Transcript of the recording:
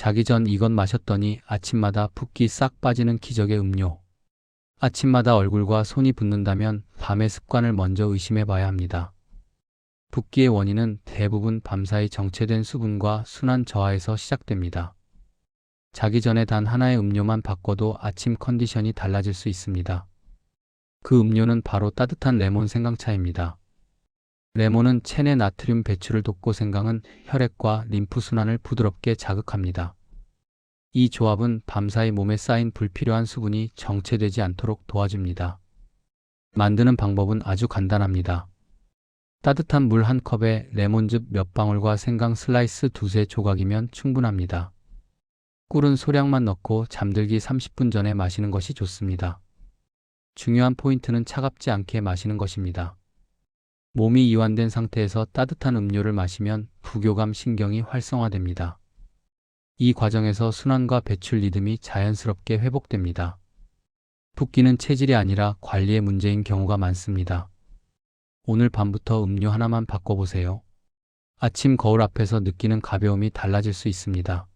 자기 전 이것 마셨더니 아침마다 붓기 싹 빠지는 기적의 음료. 아침마다 얼굴과 손이 붓는다면 밤의 습관을 먼저 의심해 봐야 합니다. 붓기의 원인은 대부분 밤사이 정체된 수분과 순환 저하에서 시작됩니다. 자기 전에 단 하나의 음료만 바꿔도 아침 컨디션이 달라질 수 있습니다. 그 음료는 바로 따뜻한 레몬 생강차입니다. 레몬은 체내 나트륨 배출을 돕고 생강은 혈액과 림프 순환을 부드럽게 자극합니다. 이 조합은 밤사이 몸에 쌓인 불필요한 수분이 정체되지 않도록 도와줍니다. 만드는 방법은 아주 간단합니다. 따뜻한 물 한 컵에 레몬즙 몇 방울과 생강 슬라이스 두세 조각이면 충분합니다. 꿀은 소량만 넣고 잠들기 30분 전에 마시는 것이 좋습니다. 중요한 포인트는 차갑지 않게 마시는 것입니다. 몸이 이완된 상태에서 따뜻한 음료를 마시면 부교감 신경이 활성화됩니다. 이 과정에서 순환과 배출 리듬이 자연스럽게 회복됩니다. 붓기는 체질이 아니라 관리의 문제인 경우가 많습니다. 오늘 밤부터 음료 하나만 바꿔보세요. 아침 거울 앞에서 느끼는 가벼움이 달라질 수 있습니다.